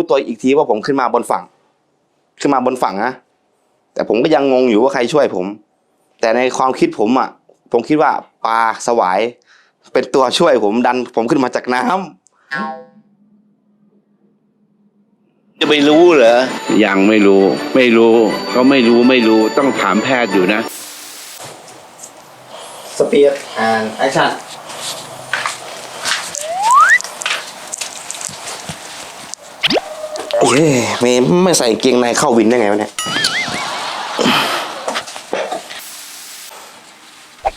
รู้ตัวอีกทีว่าผมขึ้นมาบนฝั่ง ขึ้นมาบนฝั่งนะแต่ผมก็ยังงงอยู่ว่าใครช่วยผม แต่ในความคิดผมอะ ผมคิดว่าปลาสวาย เป็นตัวช่วยผมดัน ผมขึ้นมาจากน้ำจะไม่รู้เหรอ ยังไม่รู้ ไม่รู้ ก็ไม่รู้ไม่รู้ต้องถามแพทย์อยู่นะ สปีดแอนแอคชั่น เย้ไม่ไม่ใส่กางเกงในเข้าวินได้ไงวะเนี่ย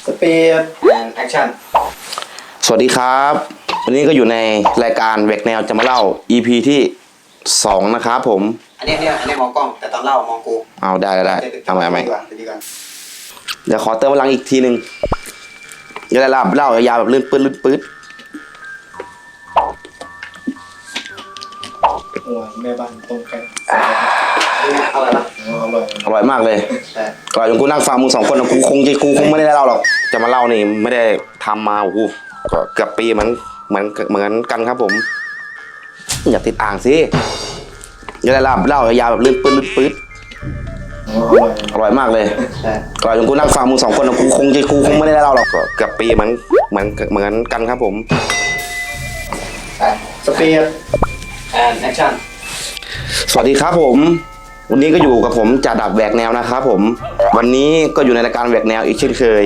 สปีดแอนแอคชั่นสวัสดีครับ วันนี้ก็อยู่ในรายการแหวกแนวจะมาเล่า EP ที่สองนะครับผม อันนี้เนี่ยอันนี้มองกล้อง แต่ตอนเล่ามองกูเอาได้ได้ได้ทำไมไม่ดีกว่าดีกว่าเดี๋ยวขอเติมพลังอีกทีหนึ่งจะได้เล่าเล่ายาวแบบลื่นปื้ดลื่นปื้ด โอ้ยแม่บ้านตรงกันเอาอะไรละอร่อยอร่อยมากเลยแต่ก่อนจนกูนั่งฟังมึงสองคนนะกูคงจะกูคงไม่ได้เล่าหรอก จะมาเล่านี่ไม่ได้ทำมาโอ้โหก็เกือบปีเหมือนเหมือนเหมือนกันครับผม อย่าติดอ่างสิจะได้เล่าเล่ายาวแบบลื่นปื้ดลื่นปื้ดอร่อยอร่อยมากเลยแต่ก่อนจนกูนั่งฟังมึงสองคนนะกูคงจะกูคงไม่ได้เล่าหรอกก็เกือบปีเหมือนเหมือนเหมือนกันครับผม แต่สปีดแอนแอคสวัสดีครับผม วันนี้ก็อยู่กับผมจ่าดับแหวกแนวนะครับผม วันนี้ก็อยู่ในรายการแหวกแนวอีกเช่นเคย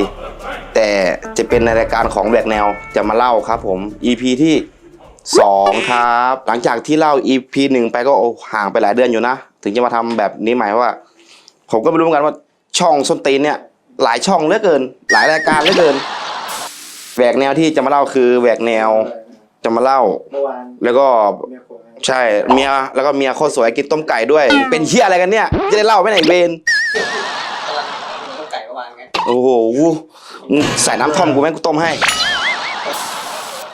แต่จะเป็นในรายการของแหวกแนวจะมาเล่าครับผม EP ที่สองครับ หลังจากที่เล่า EP หนึ่งไปก็ห่างไปหลายเดือนอยู่นะ ถึงจะมาทำแบบนี้ใหม่เพราะว่า ผมก็ไม่รู้เหมือนกันว่าช่องส้นตีนเนี่ยหลายช่องเหลือเกิน หลายรายการเหลือเกินแหวกแนวที่จะมาเล่าคือแหวกแนวจะมาเล่า แล้วก็ ใช่เมียแล้วก็เมียโคตรสวยกินต้มไก่ด้วย เป็นเฮียอะไรกันเนี่ยจะได้เล่าไม่ไหนเวนต้มไก่เมื่อวานไงโอ้โหมึงใส่น้ำท่อมกูไหมกูต้มให้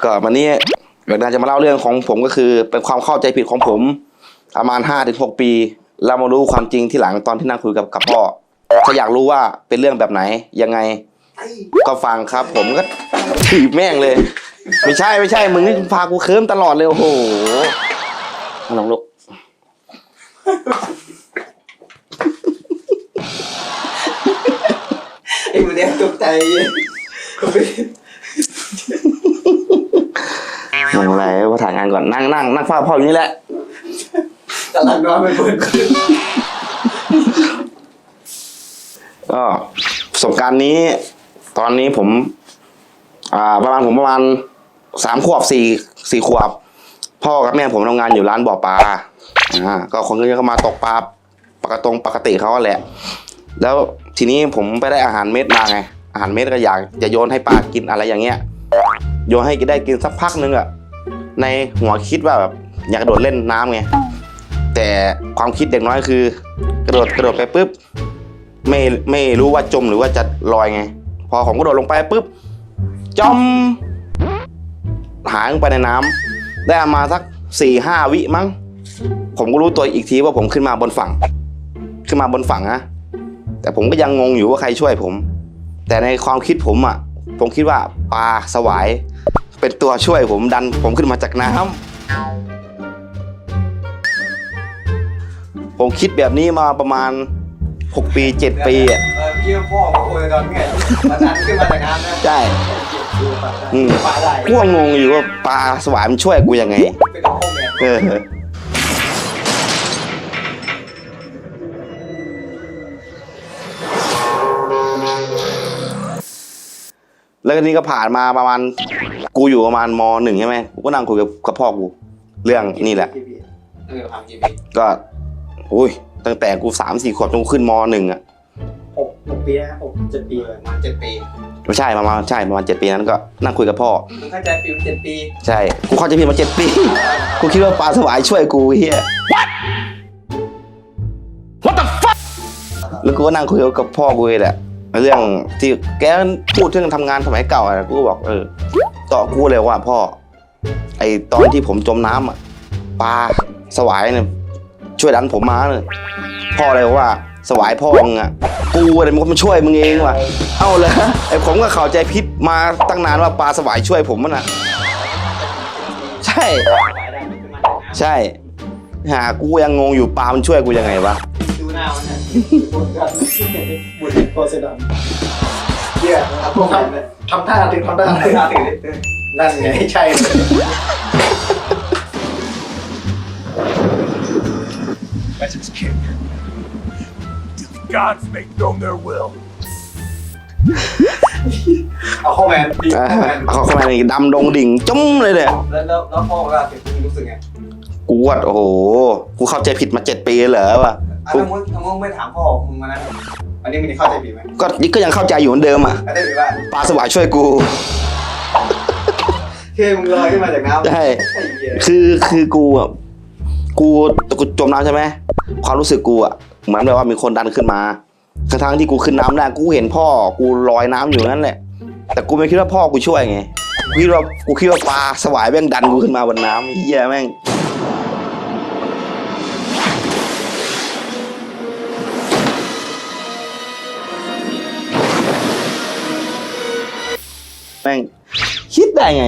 ก็วันนี้เดี๋ยวจะมาเล่าเรื่องของผมก็คือ เป็นความเข้าใจผิดของผม ประมาณห้าถึงหกปีเรามารู้ความจริงที่หลังตอนที่นั่งคุยกับกับพ่อถ้าอยากรู้ว่าเป็นเรื่องแบบไหนยังไง ก็ฟังครับ ผมก็ถีบแม่งเลย ไม่ใช่ไม่ใช่มึงนี่พากูเคิร์มตลอดเลยโอ้โห ลองลุกไอ้มันเนี่ยตกใจก็ไปนั่งอะไรว่าถ่ายงานก่อนนั่งนั่งนั่งเฝ้าพ่ออยู่นี่แหละกำลังนอนไปเปิดคืนก็ประสบการณ์นี้ ตอนนี้ผม อ่า ประมาณผมประมาณสามขวบสี่สี่ขวบ พ่อกับแม่ผมทำงานอยู่ร้านบ่อปลาอ่าก็คนก็ก็มาตกปลาปกตรงปกติเขาแหละ แล้วทีนี้ผมไปได้อาหารเม็ดมาไง อาหารเม็ดก็อยากจะโยนให้ปลากินอะไรอย่างเงี้ย โยนให้กินได้กินสักพักนึงอะในหัวคิดว่าแบบอยากกระโดดเล่นน้ำไง แต่ความคิดเด็กน้อยคือกระโดดกระโดดไปปุ๊บไม่ไม่รู้ว่าจมหรือว่าจะลอยไง พอผมกระโดดลงไปปุ๊บจมหายลงไปในน้ำ ได้ประมาณสักสี่ห้าวิมั้ง ผมก็รู้ตัวอีกทีว่าผมขึ้นมาบนฝั่ง ขึ้นมาบนฝั่งนะแต่ผมก็ยังงงอยู่ว่าใครช่วยผม แต่ในความคิดผมอะ ผมคิดว่าปลาสวาย เป็นตัวช่วยผมดันผมขึ้นมาจากน้ำผมคิดแบบนี้มาประมาณหกปีเจ็ดปีอะเออพี่พ่อมาคุยตอนไงมาดันขึ้นมาจากน้ำนะใช่ดูปลาได้ อืมปลาได้กูก็งงอยู่ว่าปลาสวายมันช่วยกูยังไง เป็นกระพงไงเออ แล้วก็นี่ก็ผ่านมาประมาณ กูอยู่ประมาณมหนึ่งใช่ไหมกูก็นั่งคุยกับกับพ่อกู เรื่องนี่แหละพี่พี่เออทำจริงพี่ก็ อุ้ย ตั้งแต่กูสามสี่ขวบจนกูขึ้นมหนึ่งอะหกหก ปีนะหกเจ็ดปีเออมาเจ็ดปีไม่ใช่ประมาณใช่ประมาณเจ็ดปีนั้นก็นั่งคุยกับพ่อมึงเข้าใจฟิลเจ็ดปีใช่กูเข้าใจผิดมาเจ็ดปี กูคิดว่าปลาสวายช่วยกูเฮีย What the fuck แล้วกูก็นั่งคุยกับพ่อกูเลยแหละเรื่องที่แกพูดเรื่องทำงานสมัยเก่าอะกูก็บอกเออต่อกูเลยว่าพ่อ ไอตอนที่ผมจมน้ำอะปลาสวายเนี่ยช่วยดันผมมาเลยพ่อเลยว่าสวายพ่อมึงอะ กูอะไรมันมาช่วยมึงเองว่ะ เอ้าเลยไอผมก็เข้าใจผิดมาตั้งนานว่าปลาสวายช่วยผมมันอะใช่ ใช่ หากูยังงงอยู่ปลามันช่วยกูยังไงวะ ดูหน้ามันนะบนกันบุญโพเซดอนเหี้ยเอาพวกมันทำท่าถึงทำท่าเอาหน้าถึงเลยนั่นไงใช่ gods make known their will. เอาเข้าแมนดีอะเข้าแมนเอาเข้ามาในดำดงดิ่งจุ้มเลยเนี่ยแล้วแล้วแล้วพ่อเวลาถึงรู้สึกไงกูวดโอ้โห กูเข้าใจผิดมาเจ็ดปีเหรอวะอะกูถ้ามึงถ้ามึงไม่ถามพ่อมึงมานะอันนี้มึงเข้าใจผิดไหมก็นี่ก็ยังเข้าใจอยู่เหมือนเดิมอะเข้าใจผิดว่าปลาสวายช่วยกูเฮ้ยมึงลอยขึ้นมาจากน้ำใช่ ไอ้เหี้ยคือคือกูอะกูกูจมน้ำใช่ไหมความรู้สึกกูอะ เหมือนแบบว่ามีคนดันขึ้นมาทั้งๆที่กูขึ้นน้ำได้กูเห็นพ่อ กูลอยน้ำอยู่นั่นแหละ แต่กูไม่คิดว่าพ่อกูช่วยไงกูคิดว่ากูคิดว่าปลาสวายแม่งดันกูขึ้นมาบนน้ำเฮียแม่งแม่งคิดได้ไง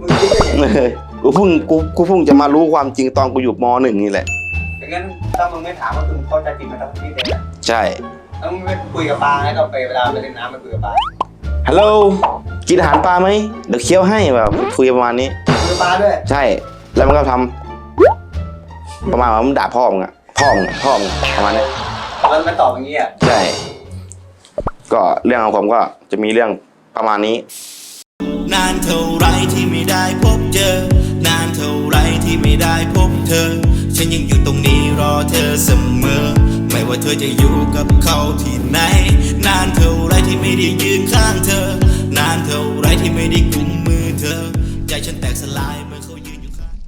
มึงคิดได้ไงเออกูเพิ่งกูกูเพิ่งจะมารู้ความจริงตอนกูอยู่มหนึ่งนี่แหละดั งนั้นถ้ามึงไม่ถามว่ามึงเข้าใจผิดมาทั้งที่เด็กใช่ แล้วมึงไม่คุยกับปลาให้ก็ไปเวลาไปเล่นน้ำไปคุยกับปลาฮัลโหล กินอาหารปลาไหม เดี๋ยวเคี้ยวให้แบบคุยประมาณนี้ คุยกับปลาด้วยใช่ แล้วมันก็ทำประมาณว่ามันด่าพ่อมึงอะพ่อมึงอะพ่อมึงอะประมาณนี้ แล้วไม่ตอบอย่างนี้อะใช่ ก็เรื่องของผมก็จะมีเรื่องประมาณนี้ นานเท่าไรที่ไม่ได้พบเจอ นานเท่าไรที่ไม่ได้พบเธอ ฉันยังอยู่ตรงนี้รอเธอเสมอ ไม่ว่าเธอจะอยู่กับเขาที่ไหน นานเท่าไรที่ไม่ได้ยืนข้างเธอ นานเท่าไรที่ไม่ได้กุมมือเธอ ใจฉันแตกสลาย